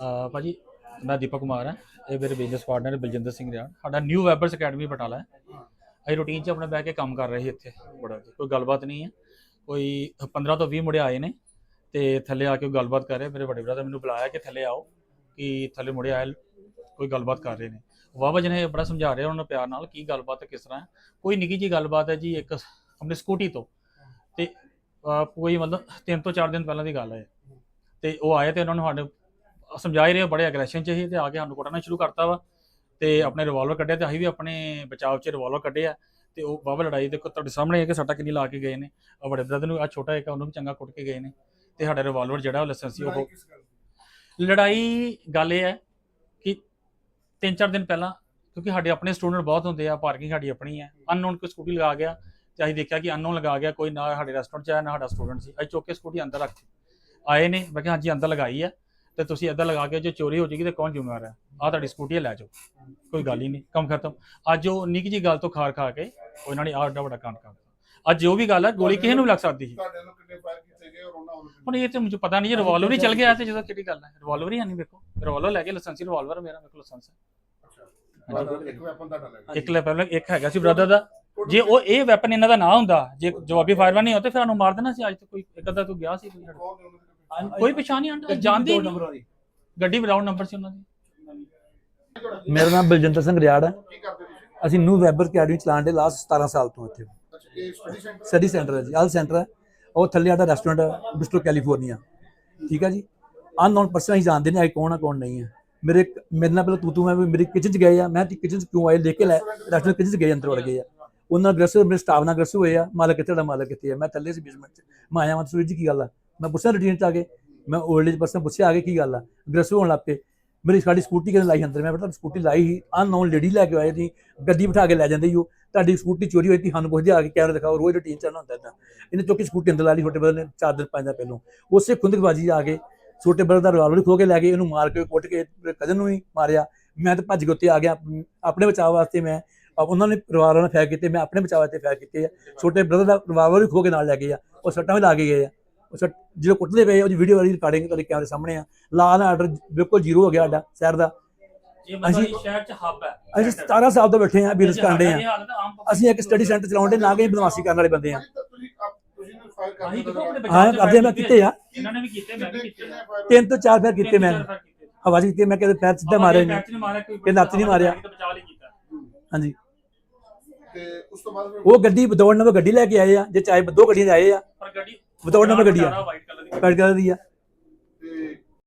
ਅਹ ਭਾਜੀ ਮੈਂ ਦੀਪਕ ਕੁਮਾਰ ਹਾਂ। ਇਹ ਮੇਰੇ ਬਿਜ਼ਨਸ ਪਾਰਟਨਰ ਬਲਜਿੰਦਰ ਸਿੰਘ ਰਿਆੜ। ਸਾਡਾ ਨਿਊ ਵੈਬਰਸ ਅਕੈਡਮੀ ਬਟਾਲਾ ਹੈ। ਅਸੀਂ ਰੂਟੀਨ 'ਚ ਆਪਣੇ ਬਹਿ ਕੇ ਕੰਮ ਕਰ ਰਹੇ ਸੀ ਇੱਥੇ। ਬੜਾ ਕੋਈ ਗੱਲਬਾਤ ਨਹੀਂ ਹੈ। ਕੋਈ 15 ਤੋਂ 20 ਮੁੰਡੇ ਆਏ ਨੇ ਤੇ ਥੱਲੇ ਆ ਕੇ ਗੱਲਬਾਤ ਕਰ ਰਹੇ। ਮੇਰੇ ਵੱਡੇ ਬ੍ਰਦਰ ਮੈਨੂੰ ਬੁਲਾਇਆ ਕਿ ਥੱਲੇ ਆਓ ਕਿ ਥੱਲੇ ਮੁੰਡੇ ਆਏ ਕੋਈ ਗੱਲਬਾਤ ਕਰ ਰਹੇ ਨੇ। ਵਾਵਾ ਜੀ ਨੇ ਬੜਾ ਸਮਝਾ ਰਿਹਾ ਉਹਨਾਂ ਨੂੰ ਪਿਆਰ ਨਾਲ ਕੀ ਗੱਲਬਾਤ ਹੈ, ਕਿਸ ਤਰ੍ਹਾਂ ਹੈ। ਕੋਈ ਨਿੱਕੀ ਜੀ ਗੱਲਬਾਤ ਹੈ ਜੀ ਇੱਕ ਆਪਣੀ ਸਕੂਟੀ ਤੋਂ। ਤੇ ਅਹ, ਕੋਈ ਮਤਲਬ ਤਿੰਨ ਤੋਂ ਚਾਰ ਦਿਨ ਪਹਿਲਾਂ ਦੀ ਗੱਲ ਹੈ। ਤੇ ਉਹ ਆਏ ਤੇ ਉਹਨਾਂ ਨੂੰ ਸਾਡੇ ਸਮਝਾ ਹੀ ਰਹੇ ਬੜੇ ਐਗਰੈਸ਼ਨ ਚ ਸੀ ਤੇ ਆ ਕੇ ਸਾਨੂੰ ਕੁੱਟਣਾ ਸ਼ੁਰੂ ਕਰਤਾ ਵਾ ਤੇ ਆਪਣੇ ਰਿਵਾਲਵਰ ਕੱਢਿਆ ਤੇ ਅਸੀਂ ਵੀ ਆਪਣੇ ਬਚਾਅ ਚ ਰਿਵਾਲਵਰ ਕੱਢਿਆ ਤੇ ਉਹ ਬਾਬਾ ਲੜਾਈ ਦੇ ਤੁਹਾਡੇ ਸਾਹਮਣੇ ਹੈ ਕਿ ਸੱਟਾ ਕਿੰਨੀ ਲਾ ਕੇ ਗਏ ਨੇ ਆ ਵੱਡੇ ਬ੍ਰਦਰ ਨੂੰ ਆ ਛੋਟਾ ਇੱਕ ਉਹਨੂੰ ਵੀ ਚੰਗਾ ਕੁੱਟ ਕੇ ਗਏ ਨੇ ਤੇ ਸਾਡਾ ਰਿਵਾਲਵਰ ਜਿਹੜਾ ਉਹ ਲਾਇਸੈਂਸੀ ਉਹ ਲੜਾਈ ਗੱਲ ਇਹ ਹੈ ਕਿ ਤਿੰਨ ਚਾਰ ਦਿਨ ਪਹਿਲਾਂ ਕਿਉਂਕਿ ਸਾਡੇ ਆਪਣੇ ਸਟੂਡੈਂਟ ਬਹੁਤ ਹੁੰਦੇ ਆ ਪਾਰਕਿੰਗ ਸਾਡੀ ਆਪਣੀ ਹੈ ਅਨਨੋਨ ਕੋਈ ਸਕੂਟੀ ਲਗਾ ਗਿਆ ਤੇ ਅਸੀਂ ਦੇਖਿਆ ਕਿ ਅਨਨੋਨ ਲਗਾ ਗਿਆ ਕੋਈ ਨਾ ਸਾਡੇ ਰੈਸਟੋਰੈਂਟ ਚ ਆਇਆ ਨਾ ਸਾਡਾ ਸਟੂਡੈਂਟ ਸੀ ਅਸੀਂ ਚੁੱਕ ਕੇ ਸਕੂਟੀ ਅੰਦਰ ਰੱਖੀ ਆਏ ਨੇ ਮੈਂ ਕਿਹਾ ਹਾਂਜੀ ਅੰਦਰ ਲਗਾਈ ਹੈ ਤੇ ਤੁਸੀਂ ਇੱਧਰ ਲਗਾ ਕੇ ਜੇ ਚੋਰੀ ਹੋ ਜੇਗੀ ਤੇ ਕੌਣ ਜ਼ਿੰਮੇਵਾਰ ਹੈ? ਆ ਤੁਹਾਡੀ ਸਕੂਟੀ ਲੈ ਜਾਓ। ਕੋਈ ਗੱਲ ਹੀ ਨਹੀਂ ਕੰਮ ਖਤਮ। ਅੱਜ ਉਹ ਨਿੱਕੀ ਜੀ ਗੱਲ ਤੋਂ ਖਾਰ ਖਾ ਕੇ ਉਹ ਇਹਨਾਂ ਨੇ ਆਹ ਏਡਾ ਵੱਡਾ ਕਾਂਡ ਕਰਤਾ ਅੱਜ ਜੋ ਵੀ ਗੱਲ ਹੈ ਗੋਲੀ ਕਿਸੇ ਨੂੰ ਵੀ ਲੱਗ ਸਕਦੀ ਸੀ। ਤੁਹਾਡੇ ਨੂੰ ਕਿੰਨੇ ਫਾਇਰ ਕੀਤੇ ਗਏ ਔਰ ਉਹਨਾਂ ਵੱਲੋਂ ਕਿੰਨੇ? ਹੁਣ ਇਹ ਤੇ ਮੈਨੂੰ ਪਤਾ ਨਹੀਂ ਜੇ ਰਿਵਾਲਵਰ ਹੀ ਚੱਲ ਗਿਆ ਤੇ ਜਦੋਂ ਕਿਹੜੀ ਗੱਲ ਹੈ ਰਿਵਾਲਵਰ ਹੀ ਨਹੀਂ ਵੇਖੋ ਰਿਵਾਲਵਰ ਲੈ ਕੇ ਲਾਇਸੈਂਸੀ ਰਿਵਾਲਵਰ ਮੇਰਾ ਮੇਰੇ ਕੋਲ ਲਾਇਸੈਂਸ ਹੈ। ਇੱਕ ਵੈਪਨ ਤੁਹਾਡਾ ਲੱਗਾ ਇੱਕ ਲੈ ਪਹਿਲਾਂ ਇੱਕ ਹੈਗਾ ਸੀ ਬ੍ਰਦਰ ਦਾ। ਜੇ ਉਹ ਇਹ ਵੈਪਨ ਇਹਨਾਂ ਦਾ ਨਾ ਹੁੰਦਾ ਜੇ ਜਵਾਬੀ ਫਾਇਰ ਨਹੀਂ ਹੁੰਦਾ ਫਿਰ ਸਾਨੂੰ ਮਾਰ ਦੇਣਾ ਸੀ। ਅੱਜ ਤੱਕ ਕੋਈ ਇੱਕ ਅੱਧਾ ਤੂੰ ਗਿਆ ਸੀ। ਕੋਈ ਦੇ ਕੋਈ ਪਛਾਣ ਨਹੀਂ ਆਂਦਾ ਜਾਣਦੇ ਹੀ ਨਹੀਂ। ਗੱਡੀ ਵਿਦਾਊਟ ਨੰਬਰ ਸੀ ਉਹਨਾਂ ਦੀ। ਮੇਰਾ ਨਾਮ ਬਲਜਿੰਦਰ ਸਿੰਘ ਰਿਆੜ ਹੈ। ਕੀ ਕਰਦੇ ਤੁਸੀਂ ਅਸੀਂ ਨਿਊ ਵੈਬਰ ਅਕੈਡਮੀ ਚਲਾਉਣ ਦੇ ਲਾਸਟ 17 ਸਾਲ ਤੋਂ ਇੱਥੇ। ਅੱਛਾ ਇਹ ਸਟੱਡੀ ਸੈਂਟਰ ਸਟੱਡੀ ਸੈਂਟਰ ਹੈ ਜੀ ਆਲ ਸੈਂਟਰ ਹੈ। ਉਹ ਥੱਲੇ ਸਾਡਾ ਰੈਸਟੋਰੈਂਟ ਹੈ ਬਿਸਟੋ ਕੈਲੀਫੋਰਨੀਆ ਠੀਕ ਹੈ ਜੀ? ਅਨਨੋਨ ਪਰਸਨ ਹੀ ਜਾਣਦੇ ਨੇ ਆ ਕੌਣ ਆ ਕੌਣ ਨਹੀਂ ਹੈ। ਮੇਰੇ ਮੇਰੇ ਨਾਲ ਪਹਿਲਾਂ ਤੂੰ ਤੂੰ ਮੈਂ ਵੀ ਮੇਰੀ ਕਿਚਨ ਚ ਗਏ ਆ। ਮੈਂ ਕਿਚਨ ਚ ਕਿਉਂ ਆਏ? ਲੈ ਕੇ ਲੈ। ਰੈਸਟੋਰੈਂਟ ਕਿਚਨ ਚ ਗਏ ਅੰਦਰ ਵੜ ਗਏ ਆ। ਉਹਨਾਂ ਅਗਰੈਸਿਵ ਮੇਰੇ ਸਟਾਫ ਨਾਲ ਅਗਰੈਸਿਵ ਹੋਏ ਆ। ਮਾਲਕ ਕਿੱਥੇ ਦਾ ਮਾਲਕ ਕਿੱਥੇ ਆ। ਮੈਂ ਥੱਲੇ ਸੀ ਬੇਸਮੈਂਟ ਚ। ਮੈਂ ਆਇਆ ਮੈਂ ਸੂਰਜ ਕੀ ਗੱਲ ਆ? ਮੈਂ ਪੁੱਛਿਆ ਰੂਟੀਨ ਚ ਆ ਕੇ, ਮੈਂ 올ਡ ਏਜ ਪਰਸਨ ਪੁੱਛਿਆ ਆ ਕੇ ਕੀ ਗੱਲ ਆ? ਅਗਰੈਸਿਵ ਹੋਣ ਲੱਗ ਪਏ। ਮੇਰੀ ਸਾਡੀ ਸਕੂਟੀ ਕਿਹਨੇ ਲਾਈ ਅੰਦਰ, ਮੈਂ ਬੇਟਾ ਸਕੂਟੀ ਲਾਈ ਹੀ ਅਨਨੋਨ ਲੇਡੀ ਲੈ ਕੇ ਆਏ ਸੀ ਗੱਡੀ ਬਿਠਾ ਕੇ ਲੈ ਜਾਂਦੇ ਹੀ ਉਹ। ਤੁਹਾਡੀ ਸਕੂਟੀ ਚੋਰੀ ਹੋਈ ਸੀ, ਸਾਨੂੰ ਪੁੱਛਦੇ ਆ ਕੇ ਕੈਮਰਾ ਦਿਖਾਓ, ਰੋਜ਼ ਰੂਟੀਨ 'ਚ ਆਉਣਾ ਹੁੰਦਾ ਤਾਂ ਇਹਨੇ ਚੁੱਕ ਕੇ ਸਕੂਟੀ ਅੰਦਰ ਲਾ ਲਈ, ਛੋਟੇ ਬਦਰ ਨੇ, ਚਾਰ ਦਿਨ ਪੰਜ ਦਿਨ ਪਹਿਲੋਂ। ਉਸੇ ਖੁੰਦਕਬਾਜੀ ਆ ਕੇ, ਛੋਟੇ ਬਦਰ ਦਾ ਰਿਵਾਲਵਰ ਖੋ ਕੇ ਲੈ ਗਏ, ਇਹਨੂੰ ਮਾਰ ਕੇ, ਕੁੱਟ ਕੇ ਕਜ਼ਨ ਨੂੰ ਵੀ ਮਾਰਿਆ। ਮੈਂ ਤਾਂ ਭੱਜ ਕੇ ਉੱਤੇ ਆ ਗਿਆ ਆਪਣੇ ਬਚਾਅ ਵਾਸਤੇ ਮੈਂ ਉਹਨਾਂ ਨੇ ਰਿਵਾਲਵਰ ਨਾਲ ਫੈਰ ਕੀਤੇ, ਮੈਂ ਆਪਣੇ ਬਚਾਅ ਵਾਸਤੇ ਫਾਇਰ ਕੀਤੇ ਆ। ਛੋਟੇ ਬ੍ਰਦਰ ਦਾ ਰਿਵਾਲਵਰ ਵੀ ਖੋ ਕੇ ਨਾਲ ਲੈ ਗਏ ਆ, ਉਹ ਸੱਟਾਂ ਵੀ ਲਾ ਕੇ ਗਏ ਆ। ਉਹ ਸੱਟ ਜਦੋਂ ਕੁੱਟਦੇ ਪਏ ਉਹਦੀ ਵੀਡੀਓ ਵਾਲੀ ਰਿਕਾਰਡਿੰਗ ਤੁਹਾਡੇ ਕੈਮਰੇ ਸਾਹਮਣੇ ਆ। ਲਾ ਐਂਡ ਆਰਡਰ ਬਿਲਕੁਲ ਜ਼ੀਰੋ ਹੋ ਗਿਆ ਸਾਡਾ ਸ਼ਹਿਰ ਦਾ। ਇਹ ਮਤਲਬ ਸ਼ਹਿਰ ਚ ਹੱਬ ਹੈ। ਅਸੀਂ 17 ਸਾਲ ਤੋਂ ਬੈਠੇ ਆ ਬਿਜ਼ਨਸ ਕਰਦੇ ਆ। ਅਸੀਂ ਇੱਕ ਸਟੱਡੀ ਸੈਂਟਰ ਚਲਾਉਂਦੇ ਨਾ ਕਿ ਬਦਮਾਸ਼ੀ ਕਰਨ ਵਾਲੇ ਬੰਦੇ ਆ। ਨੂੰ ਹਾਂ ਕਰਦੇ ਮੈਂ ਕੀਤੇ ਆ। ਇਹਨਾਂ ਨੇ ਵੀ ਕੀਤੇ ਮੈਂ ਵੀ ਕਿੰਨੇ ਕੀਤੇ ਕਿੰਨੇ fire ਤਿੰਨ ਤੋਂ ਚਾਰ ਫੇਰ ਕੀਤੇ ਮੈਂ। ਫਾਇਰ ਕੀਤੇ। ਹਵਾ 'ਚ ਕੀਤੇ ਮੈਂ ਕਿਤੇ ਪੈਰ ਸਿੱਧਾ ਜੇ ਨਹੀਂ ਪੈਰ ਚ ਨਹੀਂ ਮਾਰਿਆ ਹਾਂਜੀ। ਤੇ ਉਸ ਤੋਂ ਬਾਅਦ ਉਹ ਗੱਡੀ ਵਿਦੌੜ ਨੰਬਰ ਗੱਡੀ ਲੈ ਕੇ ਆਏ ਆ ਜੇ ਚਾਹੇ ਦੋ ਗੱਡੀਆਂ 'ਚ ਆਏ ਆ। ਪਰ ਗੱਡੀ ਵਿਦੌੜ ਨੰਬਰ ਗੱਡੀ ਆ। ਵਾਈਟ ਕਲਰ ਦੀ ਆ।